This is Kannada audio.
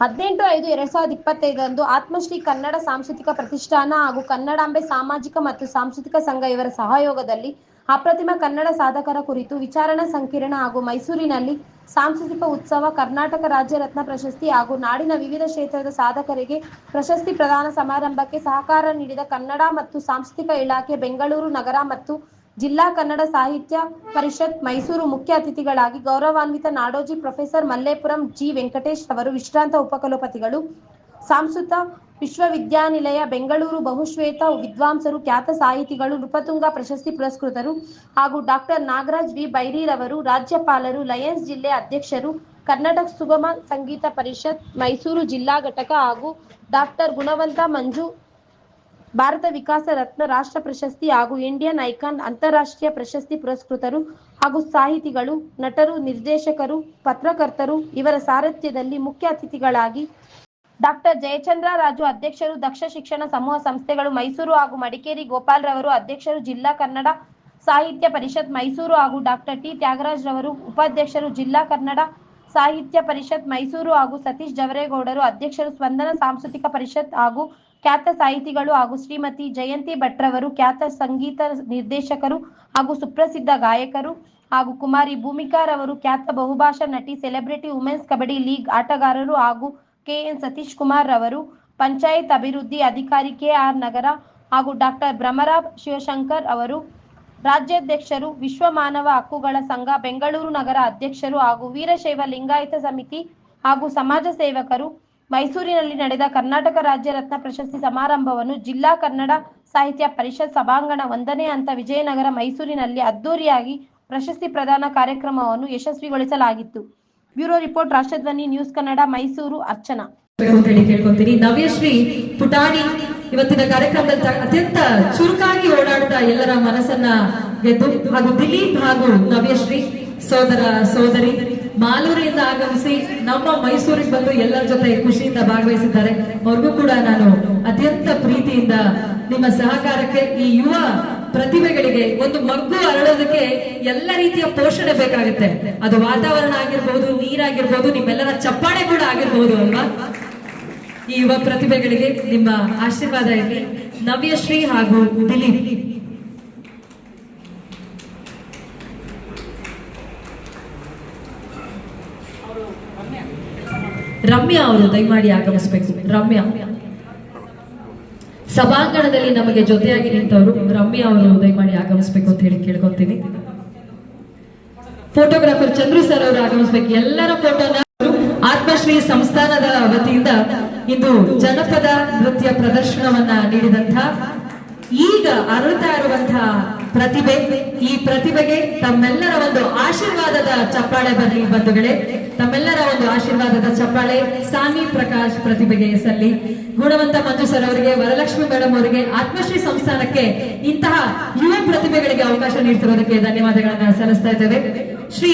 ಹದಿನೆಂಟು ಐದು ಎರಡ್ ಸಾವಿರದ ಇಪ್ಪತ್ತೈದರಂದು ಆತ್ಮಶ್ರೀ ಕನ್ನಡ ಸಾಂಸ್ಕೃತಿಕ ಪ್ರತಿಷ್ಠಾನ ಹಾಗೂ ಕನ್ನಡಾಂಬೆ ಸಾಮಾಜಿಕ ಮತ್ತು ಸಾಂಸ್ಕೃತಿಕ ಸಂಘ ಇವರ ಸಹಯೋಗದಲ್ಲಿ ಅಪ್ರತಿಮ ಕನ್ನಡ ಸಾಧಕರ ಕುರಿತು ವಿಚಾರಣಾ ಸಂಕಿರಣ ಹಾಗೂ ಮೈಸೂರಿನಲ್ಲಿ ಸಾಂಸ್ಕೃತಿಕ ಉತ್ಸವ, ಕರ್ನಾಟಕ ರಾಜ್ಯ ರತ್ನ ಪ್ರಶಸ್ತಿ ಹಾಗೂ ನಾಡಿನ ವಿವಿಧ ಕ್ಷೇತ್ರದ ಸಾಧಕರಿಗೆ ಪ್ರಶಸ್ತಿ ಪ್ರದಾನ ಸಮಾರಂಭಕ್ಕೆ ಸಹಕಾರ ನೀಡಿದ ಕನ್ನಡ ಮತ್ತು ಸಾಂಸ್ಕೃತಿಕ ಇಲಾಖೆ ಬೆಂಗಳೂರು ನಗರ ಮತ್ತು ಜಿಲ್ಲಾ ಕನ್ನಡ ಸಾಹಿತ್ಯ ಪರಿಷತ್ ಮೈಸೂರು ಮುಖ್ಯ ಅತಿಥಿಗಳಾಗಿ ಗೌರವಾನ್ವಿತ ನಾಡೋಜಿ ಪ್ರೊಫೆಸರ್ ಮಲ್ಲೇಪುರಂ ಜಿ ವೆಂಕಟೇಶ್ ಅವರು ವಿಶ್ರಾಂತ ಉಪಕುಲಪತಿಗಳು. ಸಾಂಸ್ಕೃತ ವಿಶ್ವವಿದ್ಯಾನಿಲಯ ಬೆಂಗಳೂರು ಬಹುಶ್ವೇತ ವಿದ್ವಾಂಸರು, ಖ್ಯಾತ ಸಾಹಿತಿಗಳು, ನೃಪತುಂಗ ಪ್ರಶಸ್ತಿ ಪುರಸ್ಕೃತರು ಹಾಗೂ ಡಾಕ್ಟರ್ ನಾಗರಾಜ್ ವಿ. ಬೈರಿರವರು ರಾಜ್ಯಪಾಲರು, ಲಯನ್ಸ್ ಜಿಲ್ಲೆ ಅಧ್ಯಕ್ಷರು ಕರ್ನಾಟಕ ಸುಗಮ ಸಂಗೀತ ಪರಿಷತ್ ಮೈಸೂರು ಜಿಲ್ಲಾ ಘಟಕ ಹಾಗೂ ಡಾಕ್ಟರ್ ಗುಣವಂತ ಮಂಜು ಭಾರತ ವಿಕಾಸ ರತ್ನ ರಾಷ್ಟ್ರ ಪ್ರಶಸ್ತಿ ಹಾಗೂ ಇಂಡಿಯನ್ ಐಕಾನ್ ಅಂತಾರಾಷ್ಟ್ರೀಯ ಪ್ರಶಸ್ತಿ ಪುರಸ್ಕೃತರು ಹಾಗೂ ಸಾಹಿತಿಗಳು, ನಟರು, ನಿರ್ದೇಶಕರು, ಪತ್ರಕರ್ತರು ಇವರ ಸಾರಥ್ಯದಲ್ಲಿ ಮುಖ್ಯ ಅತಿಥಿಗಳಾಗಿ ಡಾಕ್ಟರ್ ಜಯಚಂದ್ರ ರಾಜು ಅಧ್ಯಕ್ಷರು, ದಕ್ಷ ಶಿಕ್ಷಣ ಸಮೂಹ ಸಂಸ್ಥೆಗಳು ಮೈಸೂರು ಹಾಗೂ ಮಡಿಕೇರಿ ಗೋಪಾಲ್ ರವರು ಅಧ್ಯಕ್ಷರು, ಜಿಲ್ಲಾ ಕನ್ನಡ ಸಾಹಿತ್ಯ ಪರಿಷತ್ ಮೈಸೂರು ಹಾಗೂ ಡಾಕ್ಟರ್ ಟಿ. ತ್ಯಾಗರಾಜ್ ರವರು ಉಪಾಧ್ಯಕ್ಷರು, ಜಿಲ್ಲಾ ಕನ್ನಡ ಸಾಹಿತ್ಯ ಪರಿಷತ್ ಮೈಸೂರು ಹಾಗೂ ಸತೀಶ್ ಜವರೇಗೌಡರು ಅಧ್ಯಕ್ಷರು, ಸ್ಪಂದನ ಸಾಂಸ್ಕೃತಿಕ ಪರಿಷತ್ ಹಾಗೂ ಖ್ಯಾತ ಸಾಹಿತಿಗಳು ಹಾಗೂ ಶ್ರೀಮತಿ ಜಯಂತಿ ಭಟ್ರವರು, ಖ್ಯಾತ ಸಂಗೀತ ನಿರ್ದೇಶಕರು ಹಾಗೂ ಸುಪ್ರಸಿದ್ಧ ಗಾಯಕರು ಹಾಗೂ ಕುಮಾರಿ ಭೂಮಿಕಾರವರು, ಖ್ಯಾತ ಬಹುಭಾಷಾ ನಟಿ, ಸೆಲೆಬ್ರಿಟಿ, ವುಮೆನ್ಸ್ ಕಬಡ್ಡಿ ಲೀಗ್ ಆಟಗಾರರು ಹಾಗೂ ಕೆಎನ್ ಸತೀಶ್ ಕುಮಾರ್ ರವರು, ಪಂಚಾಯತ್ ಅಭಿವೃದ್ಧಿ ಅಧಿಕಾರಿ ಕೆಆರ್ ನಗರ ಹಾಗೂ ಡಾಕ್ಟರ್ ಭ್ರಮರಾವ್ ಶಿವಶಂಕರ್ ಅವರು, ರಾಜ್ಯಾಧ್ಯಕ್ಷರು, ವಿಶ್ವ ಮಾನವ ಹಕ್ಕುಗಳ ಸಂಘ, ಬೆಂಗಳೂರು ನಗರ ಅಧ್ಯಕ್ಷರು ಹಾಗೂ ವೀರಶೈವ ಲಿಂಗಾಯತ ಸಮಿತಿ ಹಾಗೂ ಸಮಾಜ ಸೇವಕರು ಮೈಸೂರಿನಲ್ಲಿ ನಡೆದ ಕರ್ನಾಟಕ ರಾಜ್ಯ ರತ್ನ ಪ್ರಶಸ್ತಿ ಸಮಾರಂಭವನ್ನು ಜಿಲ್ಲಾ ಕನ್ನಡ ಸಾಹಿತ್ಯ ಪರಿಷತ್ ಸಭಾಂಗಣ ಒಂದನೇ ಹಂತ ವಿಜಯನಗರ ಮೈಸೂರಿನಲ್ಲಿ ಅದ್ದೂರಿಯಾಗಿ ಪ್ರಶಸ್ತಿ ಪ್ರದಾನ ಕಾರ್ಯಕ್ರಮವನ್ನು ಯಶಸ್ವಿಗೊಳಿಸಲಾಗಿತ್ತು. Bureau report, Rashtradhwani, news Kannada, Mysuru, Archana. ಕೇಳ್ಕೊಂತೀನಿ Navyashree ಪುಟಾಣಿ ಇವತ್ತಿನ ಕಾರ್ಯಕ್ರಮದಲ್ಲಿ ಅತ್ಯಂತ ಚುರುಕಾಗಿ ಓಡಾಡ್ತಾ ಎಲ್ಲರ ಮನಸ್ಸನ್ನ ಗೆದ್ದು ಹಾಗೂ ದಿಲೀಪ್ ಹಾಗೂ ನವ್ಯಶ್ರೀ ಸೋದರ, ಸೋದರಿ ಮಾಲೂರಿಯಿಂದ ಆಗಮಿಸಿ ನಮ್ಮ ಮೈಸೂರಿಗೆ ಬಂದು ಎಲ್ಲರ ಜೊತೆ ಖುಷಿಯಿಂದ ಭಾಗವಹಿಸಿದ್ದಾರೆ. ಅವ್ರಿಗೂ ಕೂಡ ನಾನು ಅತ್ಯಂತ ಪ್ರೀತಿಯಿಂದ ನಿಮ್ಮ ಸಹಕಾರಕ್ಕೆ ಈ ಯುವ ಪ್ರತಿಭೆಗಳಿಗೆ ಒಂದು ಮಗ್ಗು ಅರಳೋದಕ್ಕೆ ಎಲ್ಲ ರೀತಿಯ ಪೋಷಣೆ ಬೇಕಾಗುತ್ತೆ. ಅದು ವಾತಾವರಣ ಆಗಿರ್ಬೋದು, ನೀರಾಗಿರ್ಬೋದು, ನಿಮ್ಮೆಲ್ಲರ ಚಪ್ಪಾಳೆ ಕೂಡ ಆಗಿರ್ಬೋದು ಅಲ್ವಾ? ಈ ಯುವ ಪ್ರತಿಭೆಗಳಿಗೆ ನಿಮ್ಮ ಆಶೀರ್ವಾದ ಇರಲಿ. ನವ್ಯಶ್ರೀ ಹಾಗೂ ದಿಲೀಪ್. ರಮ್ಯಾ ಅವರು ದಯಮಾಡಿ ಆಗಮಿಸಬೇಕು. ರಮ್ಯಾ. ಸಭಾಂಗಣದಲ್ಲಿ ನಮಗೆ ಜೊತೆಯಾಗಿ ನಿಂತವರು ರಮ್ಯಾ ಅವರು ದಯಮಾಡಿ ಆಗಮಿಸಬೇಕು ಅಂತ ಹೇಳಿ ಕೇಳ್ಕೊತೀನಿ. ಫೋಟೋಗ್ರಾಫರ್ ಚಂದ್ರು ಸರ್ ಅವರು ಆಗಮಿಸ್ಬೇಕು. ಎಲ್ಲರ ಫೋಟೋನ ಆತ್ಮಶ್ರೀ ಸಂಸ್ಥಾನದ ವತಿಯಿಂದ ಇಂದು ಜನಪದ ನೃತ್ಯ ಪ್ರದರ್ಶನವನ್ನ ನೀಡಿದಂತ ಈಗ ಅರಳುತ್ತಾ ಇರುವಂತಹ ಪ್ರತಿಭೆ. ಈ ಪ್ರತಿಭೆಗೆ ಆಶೀರ್ವಾದದ ಚಪ್ಪಾಳೆ ಬರಲಿ ಬಂಧುಗಳೇ, ತಮ್ಮೆಲ್ಲರ ಒಂದು ಆಶೀರ್ವಾದದ ಚಪ್ಪಾಳೆ ಸಾನಿ ಪ್ರಕಾಶ್ ಪ್ರತಿಭೆಗೆ ಸಲ್ಲಿ. ಗುಣವಂತ ಮಂಜು ಸರ್ ಅವರಿಗೆ, ವರಲಕ್ಷ್ಮಿ ಮೇಡಮ್ ಅವರಿಗೆ, ಆತ್ಮಶ್ರೀ ಸಂಸ್ಥಾನಕ್ಕೆ ಇಂತಹ ಯುವ ಪ್ರತಿಭೆಗಳಿಗೆ ಅವಕಾಶ ನೀಡ್ತಿರೋದಕ್ಕೆ ಧನ್ಯವಾದಗಳನ್ನ ಸಲ್ಲಿಸ್ತಾ ಇದ್ದೇವೆ. ಶ್ರೀ